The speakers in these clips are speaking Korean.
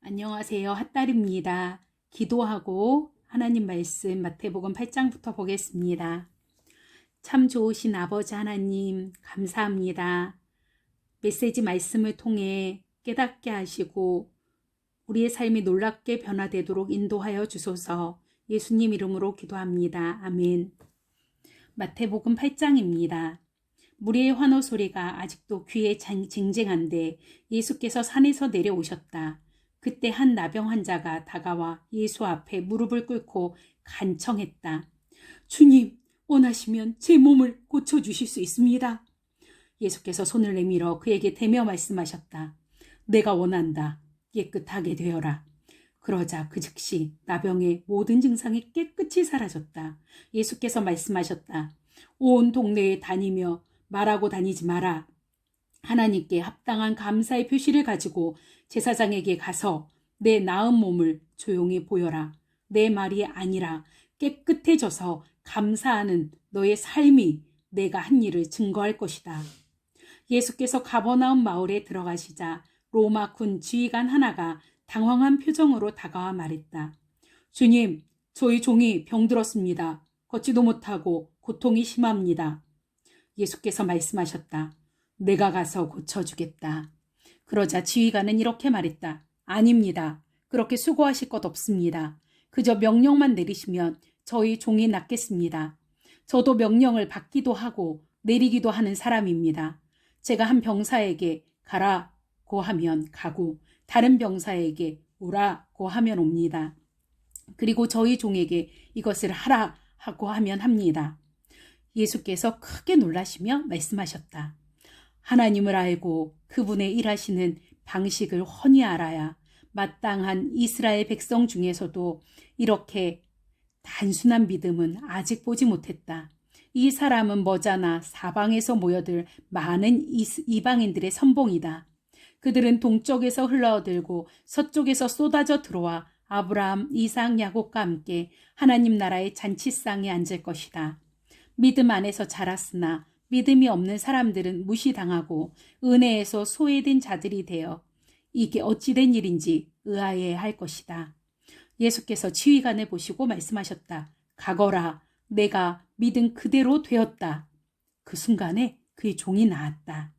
안녕하세요. 핫딸입니다. 기도하고 하나님 말씀 마태복음 8장부터 보겠습니다. 참 좋으신 아버지 하나님 감사합니다. 메시지 말씀을 통해 깨닫게 하시고 우리의 삶이 놀랍게 변화되도록 인도하여 주소서 예수님 이름으로 기도합니다. 아멘. 마태복음 8장입니다. 무리의 환호 소리가 아직도 귀에 쟁쟁한데 예수께서 산에서 내려오셨다. 그때 한 나병 환자가 다가와 예수 앞에 무릎을 꿇고 간청했다. 주님, 원하시면 제 몸을 고쳐주실 수 있습니다. 예수께서 손을 내밀어 그에게 대며 말씀하셨다. 내가 원한다. 깨끗하게 되어라. 그러자 그 즉시 나병의 모든 증상이 깨끗이 사라졌다. 예수께서 말씀하셨다. 온 동네에 다니며 말하고 다니지 마라. 하나님께 합당한 감사의 표시를 가지고 제사장에게 가서 내 나은 몸을 조용히 보여라. 내 말이 아니라 깨끗해져서 감사하는 너의 삶이 내가 한 일을 증거할 것이다. 예수께서 가버나움 마을에 들어가시자 로마 군 지휘관 하나가 당황한 표정으로 다가와 말했다. 주님, 저희 종이 병들었습니다. 걷지도 못하고 고통이 심합니다. 예수께서 말씀하셨다. 내가 가서 고쳐주겠다. 그러자 지휘관은 이렇게 말했다. 아닙니다. 그렇게 수고하실 것 없습니다. 그저 명령만 내리시면 저희 종이 낫겠습니다. 저도 명령을 받기도 하고 내리기도 하는 사람입니다. 제가 한 병사에게 가라고 하면 가고 다른 병사에게 오라고 하면 옵니다. 그리고 저희 종에게 이것을 하라 하고 하면 합니다. 예수께서 크게 놀라시며 말씀하셨다. 하나님을 알고 그분의 일하시는 방식을 훤히 알아야 마땅한 이스라엘 백성 중에서도 이렇게 단순한 믿음은 아직 보지 못했다. 이 사람은 머자나 사방에서 모여들 많은 이방인들의 선봉이다. 그들은 동쪽에서 흘러들고 서쪽에서 쏟아져 들어와 아브라함, 이삭, 야곱과 함께 하나님 나라의 잔치상에 앉을 것이다. 믿음 안에서 자랐으나 믿음이 없는 사람들은 무시당하고 은혜에서 소외된 자들이 되어 이게 어찌된 일인지 의아해 할 것이다. 예수께서 지휘관을 보시고 말씀하셨다. 가거라. 내가 믿은 그대로 되었다. 그 순간에 그의 종이 나았다.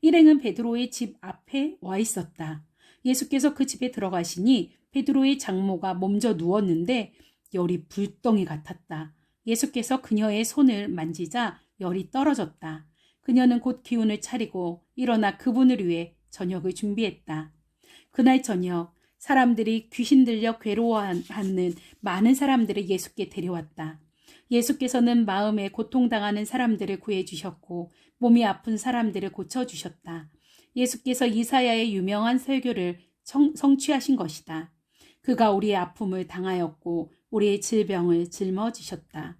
일행은 베드로의 집 앞에 와 있었다. 예수께서 그 집에 들어가시니 베드로의 장모가 몸져 누웠는데 열이 불덩이 같았다. 예수께서 그녀의 손을 만지자 열이 떨어졌다. 그녀는 곧 기운을 차리고 일어나 그분을 위해 저녁을 준비했다. 그날 저녁 사람들이 귀신 들려 괴로워하는 많은 사람들을 예수께 데려왔다. 예수께서는 마음에 고통당하는 사람들을 구해주셨고 몸이 아픈 사람들을 고쳐주셨다. 예수께서 이사야의 유명한 설교를 성, 성취하신 것이다. 그가 우리의 아픔을 당하였고 우리의 질병을 짊어지셨다.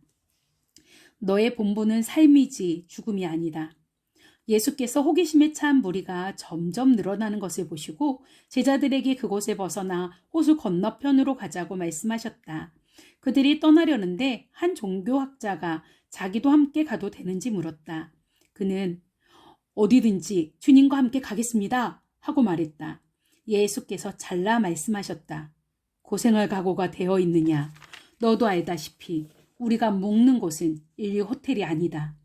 너의 본부는 삶이지 죽음이 아니다. 예수께서 호기심에 찬 무리가 점점 늘어나는 것을 보시고 제자들에게 그곳에 벗어나 호수 건너편으로 가자고 말씀하셨다. 그들이 떠나려는데 한 종교학자가 자기도 함께 가도 되는지 물었다. 그는 어디든지 주님과 함께 가겠습니다. 하고 말했다. 예수께서 잘라 말씀하셨다. 고생할 각오가 되어 있느냐. 너도 알다시피 우리가 묵는 곳은 인류 호텔이 아니다.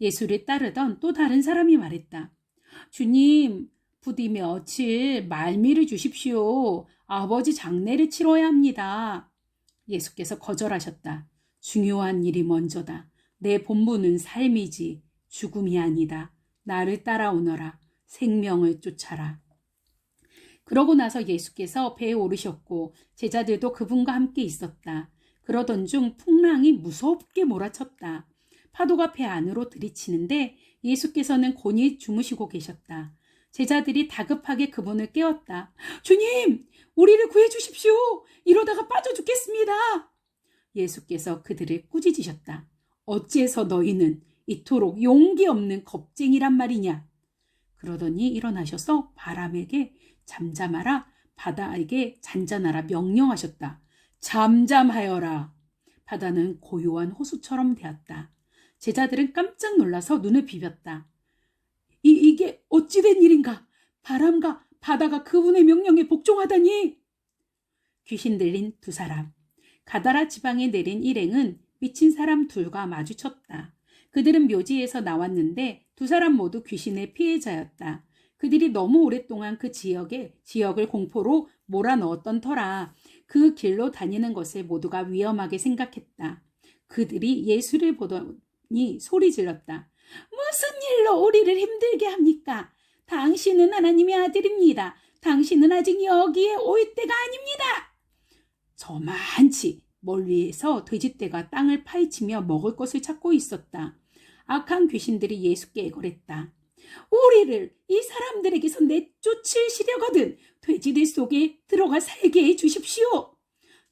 예수를 따르던 또 다른 사람이 말했다. 주님, 부디 며칠 말미를 주십시오. 아버지 장례를 치러야 합니다. 예수께서 거절하셨다. 중요한 일이 먼저다. 내 본부는 삶이지 죽음이 아니다. 나를 따라오너라. 생명을 쫓아라. 그러고 나서 예수께서 배에 오르셨고 제자들도 그분과 함께 있었다. 그러던 중 풍랑이 무섭게 몰아쳤다. 파도가 배 안으로 들이치는데 예수께서는 곤히 주무시고 계셨다. 제자들이 다급하게 그분을 깨웠다. 주님, 우리를 구해 주십시오. 이러다가 빠져 죽겠습니다. 예수께서 그들을 꾸짖으셨다. 어찌해서 너희는 이토록 용기 없는 겁쟁이란 말이냐? 그러더니 일어나셔서 바람에게 잠잠하라, 바다에게 잔잔하라 명령하셨다. 잠잠하여라. 바다는 고요한 호수처럼 되었다. 제자들은 깜짝 놀라서 눈을 비볐다. 이, 이게 어찌된 일인가? 바람과 바다가 그분의 명령에 복종하다니. 귀신 들린 두 사람. 가다라 지방에 내린 일행은 미친 사람 둘과 마주쳤다. 그들은 묘지에서 나왔는데 두 사람 모두 귀신의 피해자였다. 그들이 너무 오랫동안 그 지역에 지역을 공포로 몰아넣었던 터라 그 길로 다니는 것을 모두가 위험하게 생각했다. 그들이 예수를 보더니 소리 질렀다. 무슨 일로 우리를 힘들게 합니까? 당신은 하나님의 아들입니다. 당신은 아직 여기에 올 때가 아닙니다. 저만치 멀리에서 돼지떼가 땅을 파헤치며 먹을 것을 찾고 있었다. 악한 귀신들이 예수께 애걸했다. 우리를 이 사람들에게서 내쫓으시려거든 돼지들 속에 들어가 살게 해 주십시오.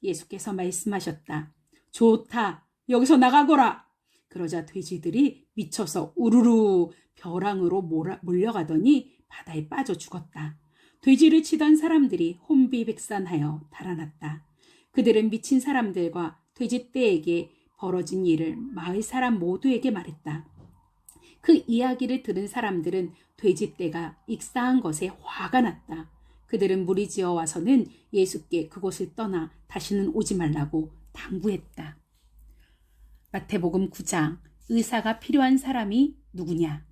예수께서 말씀하셨다. 좋다. 여기서 나가거라. 그러자 돼지들이 미쳐서 우르르 벼랑으로 몰아, 몰려가더니 바다에 빠져 죽었다. 돼지를 치던 사람들이 혼비백산하여 달아났다. 그들은 미친 사람들과 돼지 떼에게 벌어진 일을 마을 사람 모두에게 말했다. 그 이야기를 들은 사람들은 돼지떼가 익사한 것에 화가 났다. 그들은 무리지어 와서는 예수께 그곳을 떠나 다시는 오지 말라고 당부했다. 마태복음 9장 의사가 필요한 사람이 누구냐?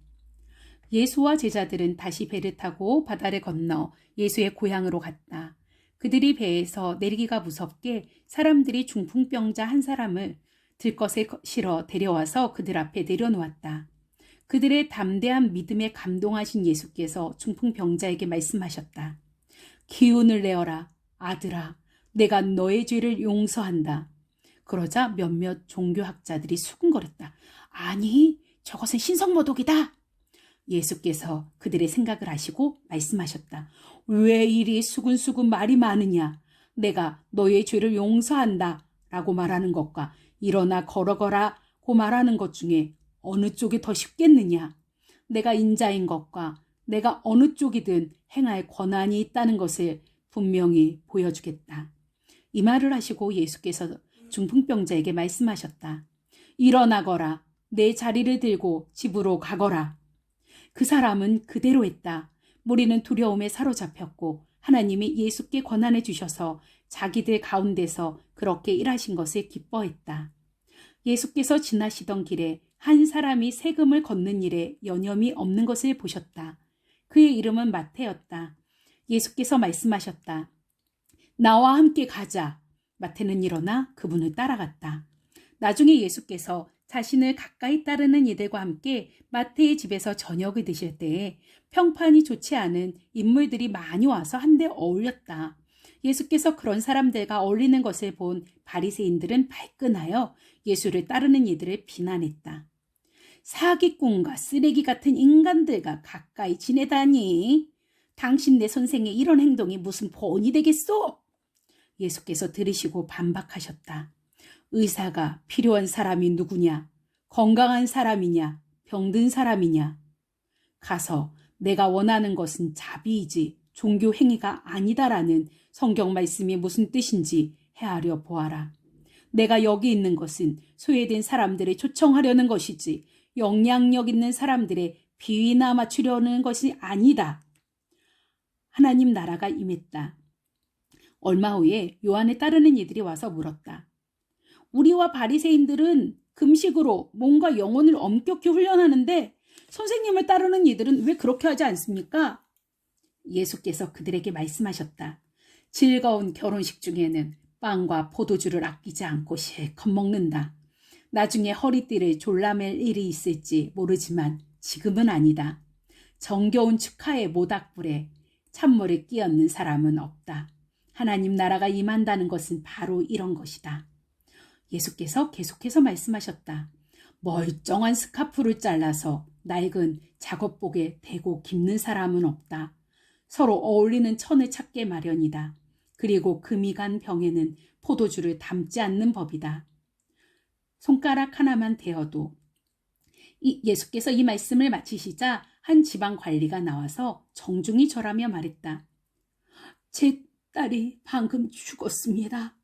예수와 제자들은 다시 배를 타고 바다를 건너 예수의 고향으로 갔다. 그들이 배에서 내리기가 무섭게 사람들이 중풍병자 한 사람을 들것에 실어 데려와서 그들 앞에 내려놓았다. 그들의 담대한 믿음에 감동하신 예수께서 중풍병자에게 말씀하셨다. 기운을 내어라, 아들아. 내가 너의 죄를 용서한다. 그러자 몇몇 종교학자들이 수근거렸다. 아니, 저것은 신성모독이다. 예수께서 그들의 생각을 아시고 말씀하셨다. 왜 이리 수근수근 말이 많으냐? 내가 너의 죄를 용서한다. 라고 말하는 것과 일어나 걸어거라 고 말하는 것 중에 어느 쪽이 더 쉽겠느냐? 내가 인자인 것과 내가 어느 쪽이든 행할 권한이 있다는 것을 분명히 보여주겠다. 이 말을 하시고 예수께서 중풍병자에게 말씀하셨다. 일어나거라. 내 자리를 들고 집으로 가거라. 그 사람은 그대로 했다. 무리는 두려움에 사로잡혔고 하나님이 예수께 권한해 주셔서 자기들 가운데서 그렇게 일하신 것을 기뻐했다. 예수께서 지나시던 길에 한 사람이 세금을 걷는 일에 여념이 없는 것을 보셨다. 그의 이름은 마태였다. 예수께서 말씀하셨다. 나와 함께 가자. 마태는 일어나 그분을 따라갔다. 나중에 예수께서 자신을 가까이 따르는 이들과 함께 마태의 집에서 저녁을 드실 때에 평판이 좋지 않은 인물들이 많이 와서 한데 어울렸다. 예수께서 그런 사람들과 어울리는 것을 본 바리새인들은 발끈하여 예수를 따르는 이들을 비난했다. 사기꾼과 쓰레기 같은 인간들과 가까이 지내다니. 당신 내 선생의 이런 행동이 무슨 본이 되겠소? 예수께서 들으시고 반박하셨다. 의사가 필요한 사람이 누구냐? 건강한 사람이냐? 병든 사람이냐? 가서 내가 원하는 것은 자비이지 종교 행위가 아니다라는 성경 말씀이 무슨 뜻인지 헤아려 보아라. 내가 여기 있는 것은 소외된 사람들을 초청하려는 것이지 영향력 있는 사람들의 비위나 맞추려는 것이 아니다. 하나님 나라가 임했다. 얼마 후에 요한에 따르는 이들이 와서 물었다. 우리와 바리새인들은 금식으로 몸과 영혼을 엄격히 훈련하는데 선생님을 따르는 이들은 왜 그렇게 하지 않습니까? 예수께서 그들에게 말씀하셨다. 즐거운 결혼식 중에는 빵과 포도주를 아끼지 않고 실컷 먹는다. 나중에 허리띠를 졸라맬 일이 있을지 모르지만 지금은 아니다. 정겨운 축하의 모닥불에 찬물을 끼얹는 사람은 없다. 하나님 나라가 임한다는 것은 바로 이런 것이다. 예수께서 계속해서 말씀하셨다. 멀쩡한 스카프를 잘라서 낡은 작업복에 대고 깁는 사람은 없다. 서로 어울리는 천을 찾게 마련이다. 그리고 금이 간 병에는 포도주를 담지 않는 법이다. 손가락 하나만 대어도 이 예수께서 이 말씀을 마치시자 한 지방 관리가 나와서 정중히 절하며 말했다. 제 딸이 방금 죽었습니다.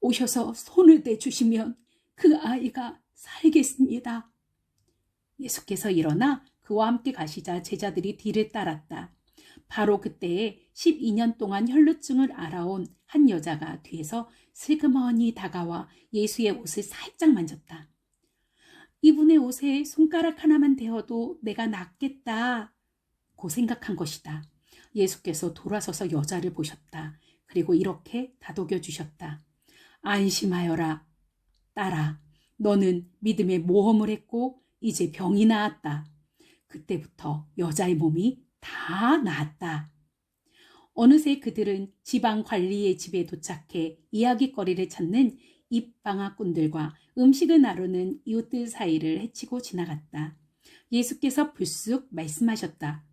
오셔서 손을 대주시면 그 아이가 살겠습니다. 예수께서 일어나 그와 함께 가시자 제자들이 뒤를 따랐다. 바로 그때에 12년 동안 혈루증을 알아온 한 여자가 뒤에서 슬그머니 다가와 예수의 옷을 살짝 만졌다. 이분의 옷에 손가락 하나만 대어도 내가 낫겠다. 고 생각한 것이다. 예수께서 돌아서서 여자를 보셨다. 그리고 이렇게 다독여 주셨다. 안심하여라. 딸아, 너는 믿음의 모험을 했고 이제 병이 나았다. 그때부터 여자의 몸이 다 나았다. 어느새 그들은 지방 관리의 집에 도착해 이야기거리를 찾는 입방아꾼들과 음식을 나누는 이웃들 사이를 헤치고 지나갔다. 예수께서 불쑥 말씀하셨다.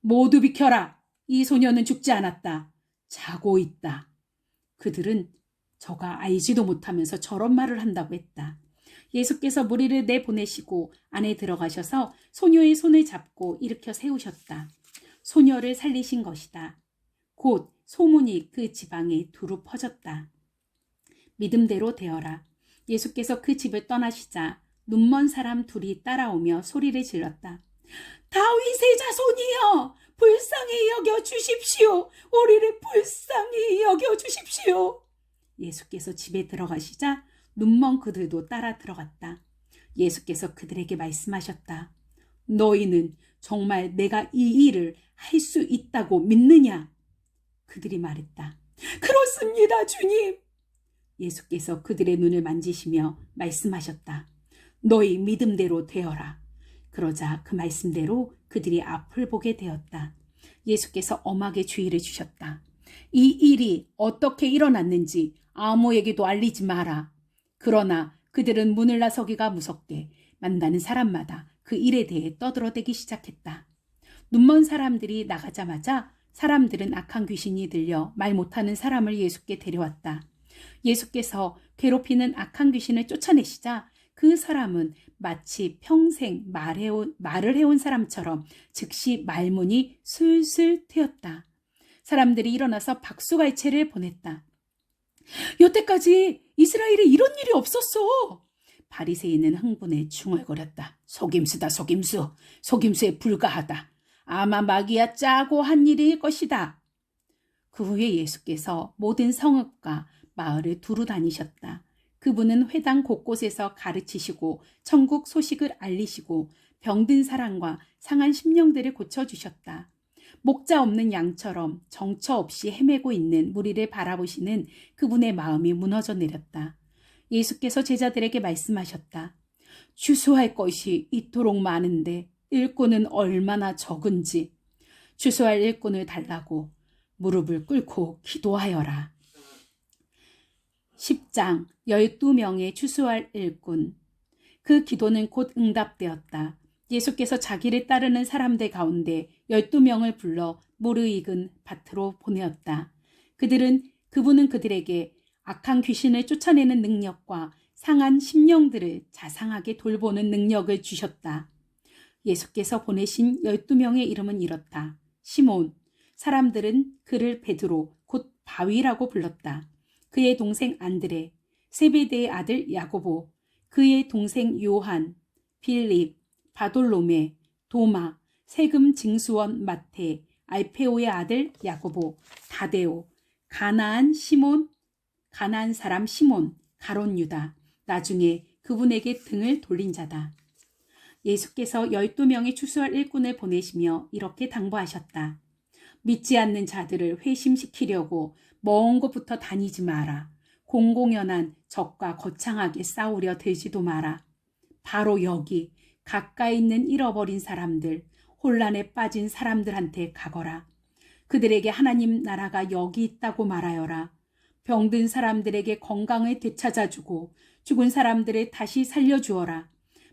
모두 비켜라! 이 소녀는 죽지 않았다. 자고 있다. 그들은 저가 알지도 못하면서 저런 말을 한다고 했다. 예수께서 무리를 내보내시고 안에 들어가셔서 소녀의 손을 잡고 일으켜 세우셨다. 소녀를 살리신 것이다. 곧 소문이 그 지방에 두루 퍼졌다. 믿음대로 되어라. 예수께서 그 집을 떠나시자 눈먼 사람 둘이 따라오며 소리를 질렀다. 다윗의 자손이여 불쌍히 여겨 주십시오. 우리를 불쌍히 여겨 주십시오. 예수께서 집에 들어가시자 눈먼 그들도 따라 들어갔다. 예수께서 그들에게 말씀하셨다. 너희는 정말 내가 이 일을 할 수 있다고 믿느냐? 그들이 말했다. 그렇습니다, 주님. 예수께서 그들의 눈을 만지시며 말씀하셨다. 너희 믿음대로 되어라. 그러자 그 말씀대로 그들이 앞을 보게 되었다. 예수께서 엄하게 주의를 주셨다. 이 일이 어떻게 일어났는지 아무에게도 알리지 마라. 그러나 그들은 문을 나서기가 무섭게 만나는 사람마다 그 일에 대해 떠들어대기 시작했다. 눈먼 사람들이 나가자마자 사람들은 악한 귀신이 들려 말 못하는 사람을 예수께 데려왔다. 예수께서 괴롭히는 악한 귀신을 쫓아내시자 그 사람은 마치 평생 말해온, 말을 해온 사람처럼 즉시 말문이 술술 트였다. 사람들이 일어나서 박수갈채를 보냈다. 여태까지 이스라엘에 이런 일이 없었어. 바리새인은 흥분에 중얼거렸다. 속임수다 속임수. 속임수에 불과하다. 아마 마귀야 짜고 한 일일 것이다. 그 후에 예수께서 모든 성읍과 마을을 두루 다니셨다. 그분은 회당 곳곳에서 가르치시고 천국 소식을 알리시고 병든 사람과 상한 심령들을 고쳐주셨다. 목자 없는 양처럼 정처 없이 헤매고 있는 무리를 바라보시는 그분의 마음이 무너져 내렸다. 예수께서 제자들에게 말씀하셨다. 주수할 것이 이토록 많은데 일꾼은 얼마나 적은지 주수할 일꾼을 달라고 무릎을 꿇고 기도하여라. 10장 12명의 추수할 일꾼 그 기도는 곧 응답되었다. 예수께서 자기를 따르는 사람들 가운데 12명을 불러 무르익은 밭으로 보내었다. 그들은 그분은 그들에게 악한 귀신을 쫓아내는 능력과 상한 심령들을 자상하게 돌보는 능력을 주셨다. 예수께서 보내신 12명의 이름은 이렇다. 시몬. 사람들은 그를 베드로, 곧 바위라고 불렀다. 그의 동생 안드레, 세베대의 아들 야고보, 그의 동생 요한, 빌립, 바돌로메, 도마, 세금 징수원 마테, 알페오의 아들 야고보, 다데오, 가나안 시몬, 가나안 사람 시몬, 가론 유다, 나중에 그분에게 등을 돌린 자다. 예수께서 12명의 추수할 일꾼을 보내시며 이렇게 당부하셨다. 믿지 않는 자들을 회심시키려고 먼 곳부터 다니지 마라. 공공연한 적과 거창하게 싸우려 들지도 마라. 바로 여기 가까이 있는 잃어버린 사람들, 혼란에 빠진 사람들한테 가거라. 그들에게 하나님 나라가 여기 있다고 말하여라. 병든 사람들에게 건강을 되찾아주고 죽은 사람들을 다시 살려주어라.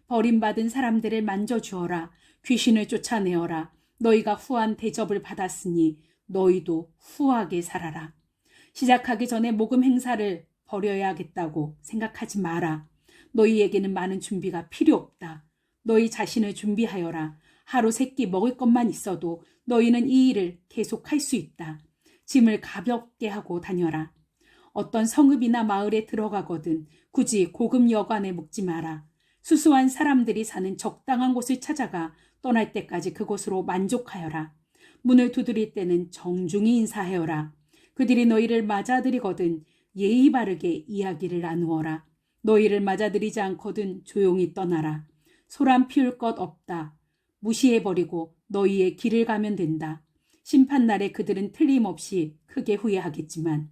버림받은 사람들을 만져주어라. 귀신을 쫓아내어라. 너희가 후한 대접을 받았으니 너희도 후하게 살아라. 시작하기 전에 모금 행사를 버려야겠다고 생각하지 마라. 너희에게는 많은 준비가 필요 없다. 너희 자신을 준비하여라. 하루 세 끼 먹을 것만 있어도 너희는 이 일을 계속할 수 있다. 짐을 가볍게 하고 다녀라. 어떤 성읍이나 마을에 들어가거든 굳이 고급 여관에 묵지 마라. 수수한 사람들이 사는 적당한 곳을 찾아가 떠날 때까지 그곳으로 만족하여라. 문을 두드릴 때는 정중히 인사하여라. 그들이 너희를 맞아들이거든 예의 바르게 이야기를 나누어라. 너희를 맞아들이지 않거든 조용히 떠나라. 소란 피울 것 없다. 무시해버리고 너희의 길을 가면 된다. 심판날에 그들은 틀림없이 크게 후회하겠지만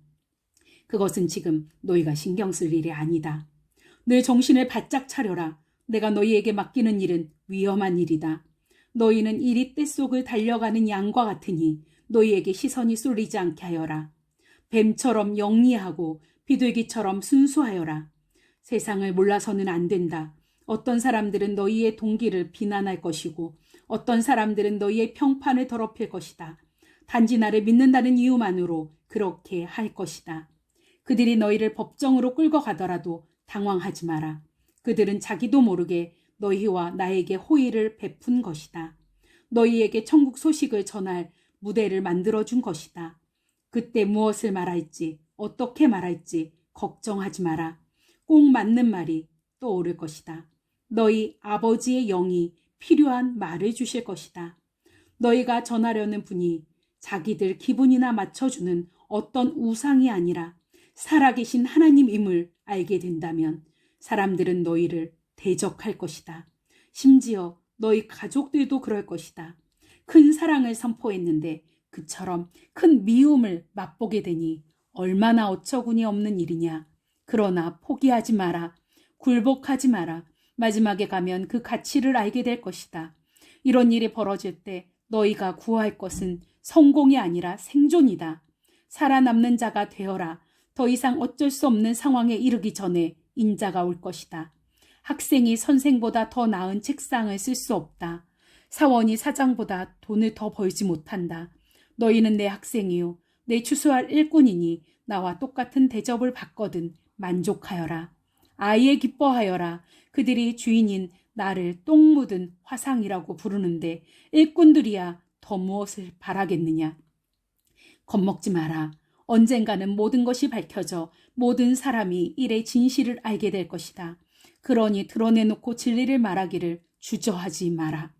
그것은 지금 너희가 신경 쓸 일이 아니다. 늘 정신을 바짝 차려라. 내가 너희에게 맡기는 일은 위험한 일이다. 너희는 이리 떼속을 달려가는 양과 같으니 너희에게 시선이 쏠리지 않게 하여라. 뱀처럼 영리하고 비둘기처럼 순수하여라. 세상을 몰라서는 안 된다. 어떤 사람들은 너희의 동기를 비난할 것이고 어떤 사람들은 너희의 평판을 더럽힐 것이다. 단지 나를 믿는다는 이유만으로 그렇게 할 것이다. 그들이 너희를 법정으로 끌고 가더라도 당황하지 마라. 그들은 자기도 모르게 너희와 나에게 호의를 베푼 것이다. 너희에게 천국 소식을 전할 무대를 만들어준 것이다. 그때 무엇을 말할지, 어떻게 말할지 걱정하지 마라. 꼭 맞는 말이 떠오를 것이다. 너희 아버지의 영이 필요한 말을 주실 것이다. 너희가 전하려는 분이 자기들 기분이나 맞춰주는 어떤 우상이 아니라 살아계신 하나님임을 알게 된다면 사람들은 너희를 대적할 것이다. 심지어 너희 가족들도 그럴 것이다. 큰 사랑을 선포했는데 그처럼 큰 미움을 맛보게 되니 얼마나 어처구니 없는 일이냐. 그러나 포기하지 마라. 굴복하지 마라. 마지막에 가면 그 가치를 알게 될 것이다. 이런 일이 벌어질 때 너희가 구할 것은 성공이 아니라 생존이다. 살아남는 자가 되어라. 더 이상 어쩔 수 없는 상황에 이르기 전에 인자가 올 것이다. 학생이 선생보다 더 나은 책상을 쓸 수 없다. 사원이 사장보다 돈을 더 벌지 못한다. 너희는 내 학생이요. 내 추수할 일꾼이니 나와 똑같은 대접을 받거든 만족하여라. 아예 기뻐하여라. 그들이 주인인 나를 똥 묻은 화상이라고 부르는데 일꾼들이야 더 무엇을 바라겠느냐. 겁먹지 마라. 언젠가는 모든 것이 밝혀져 모든 사람이 일의 진실을 알게 될 것이다. 그러니 드러내놓고 진리를 말하기를 주저하지 마라.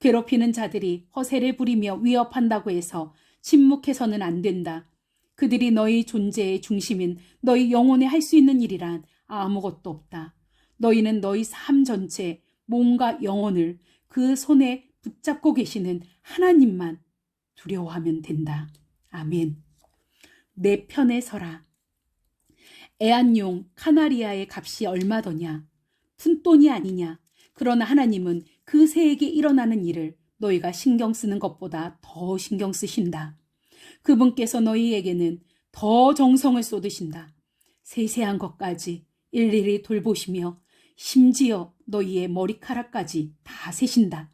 괴롭히는 자들이 허세를 부리며 위협한다고 해서 침묵해서는 안 된다. 그들이 너희 존재의 중심인 너희 영혼에 할 수 있는 일이란 아무것도 없다. 너희는 너희 삶 전체 몸과 영혼을 그 손에 붙잡고 계시는 하나님만 두려워하면 된다. 아멘. 내 편에 서라. 애완용 카나리아의 값이 얼마더냐? 푼돈이 아니냐? 그러나 하나님은 그 새에게 일어나는 일을 너희가 신경 쓰는 것보다 더 신경 쓰신다. 그분께서 너희에게는 더 정성을 쏟으신다. 세세한 것까지 일일이 돌보시며 심지어 너희의 머리카락까지 다 세신다.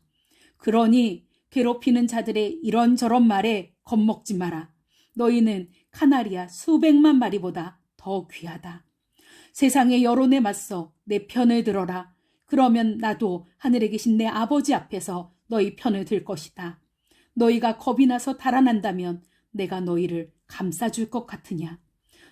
그러니 괴롭히는 자들의 이런저런 말에 겁먹지 마라. 너희는 카나리아 수백만 마리보다 더 귀하다. 세상의 여론에 맞서 내 편을 들어라. 그러면 나도 하늘에 계신 내 아버지 앞에서 너희 편을 들 것이다. 너희가 겁이 나서 달아난다면 내가 너희를 감싸줄 것 같으냐.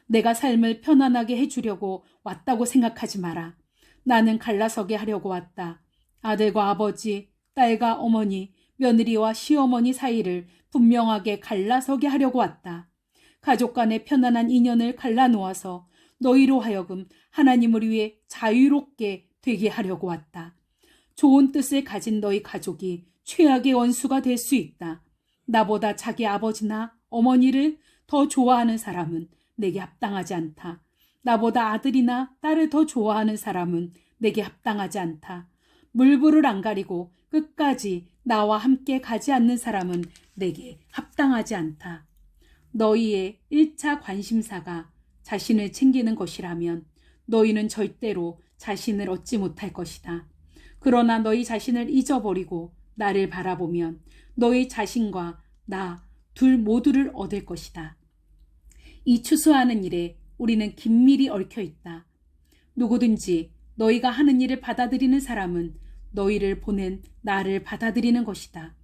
내가 삶을 편안하게 해주려고 왔다고 생각하지 마라. 나는 갈라서게 하려고 왔다. 아들과 아버지, 딸과 어머니, 며느리와 시어머니 사이를 분명하게 갈라서게 하려고 왔다. 가족 간의 편안한 인연을 갈라놓아서 너희로 하여금 하나님을 위해 자유롭게 되게 하려고 왔다. 좋은 뜻을 가진 너희 가족이 최악의 원수가 될 수 있다. 나보다 자기 아버지나 어머니를 더 좋아하는 사람은 내게 합당하지 않다. 나보다 아들이나 딸을 더 좋아하는 사람은 내게 합당하지 않다. 물불을 안 가리고 끝까지 나와 함께 가지 않는 사람은 내게 합당하지 않다. 너희의 1차 관심사가 자신을 챙기는 것이라면 너희는 절대로 자신을 얻지 못할 것이다. 그러나 너희 자신을 잊어버리고 나를 바라보면 너희 자신과 나 둘 모두를 얻을 것이다. 이 추수하는 일에 우리는 긴밀히 얽혀 있다. 누구든지 너희가 하는 일을 받아들이는 사람은 너희를 보낸 나를 받아들이는 것이다.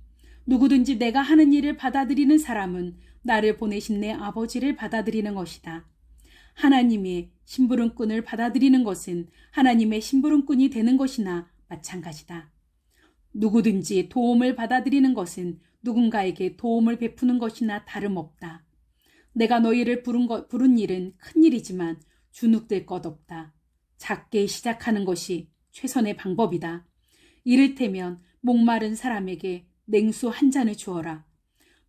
누구든지 내가 하는 일을 받아들이는 사람은 나를 보내신 내 아버지를 받아들이는 것이다. 하나님의 심부름꾼을 받아들이는 것은 하나님의 심부름꾼이 되는 것이나 마찬가지다. 누구든지 도움을 받아들이는 것은 누군가에게 도움을 베푸는 것이나 다름없다. 내가 너희를 부른, 것, 부른 일은 큰 일이지만 주눅될 것 없다. 작게 시작하는 것이 최선의 방법이다. 이를테면 목마른 사람에게 냉수 한 잔을 주어라.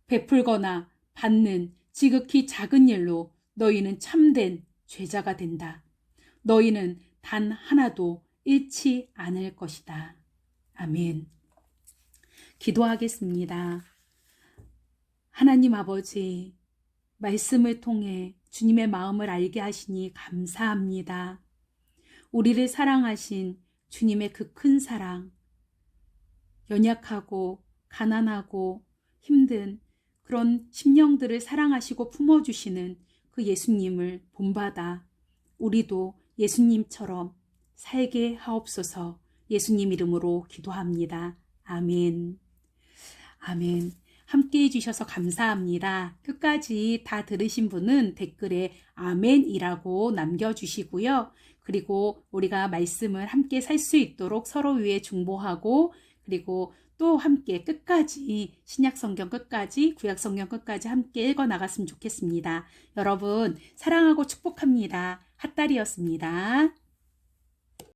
베풀거나 받는 지극히 작은 일로 너희는 참된 죄자가 된다. 너희는 단 하나도 잃지 않을 것이다. 아멘. 기도하겠습니다. 하나님 아버지, 말씀을 통해 주님의 마음을 알게 하시니 감사합니다. 우리를 사랑하신 주님의 그 큰 사랑, 연약하고 가난하고 힘든 그런 심령들을 사랑하시고 품어주시는 그 예수님을 본받아 우리도 예수님처럼 살게 하옵소서 예수님 이름으로 기도합니다. 아멘. 아멘. 함께 해주셔서 감사합니다. 끝까지 다 들으신 분은 댓글에 아멘이라고 남겨주시고요. 그리고 우리가 말씀을 함께 살 수 있도록 서로 위해 중보하고 그리고 또 함께 끝까지 신약 성경 끝까지 구약 성경 끝까지 함께 읽어 나갔으면 좋겠습니다. 여러분 사랑하고 축복합니다. 핫달이었습니다.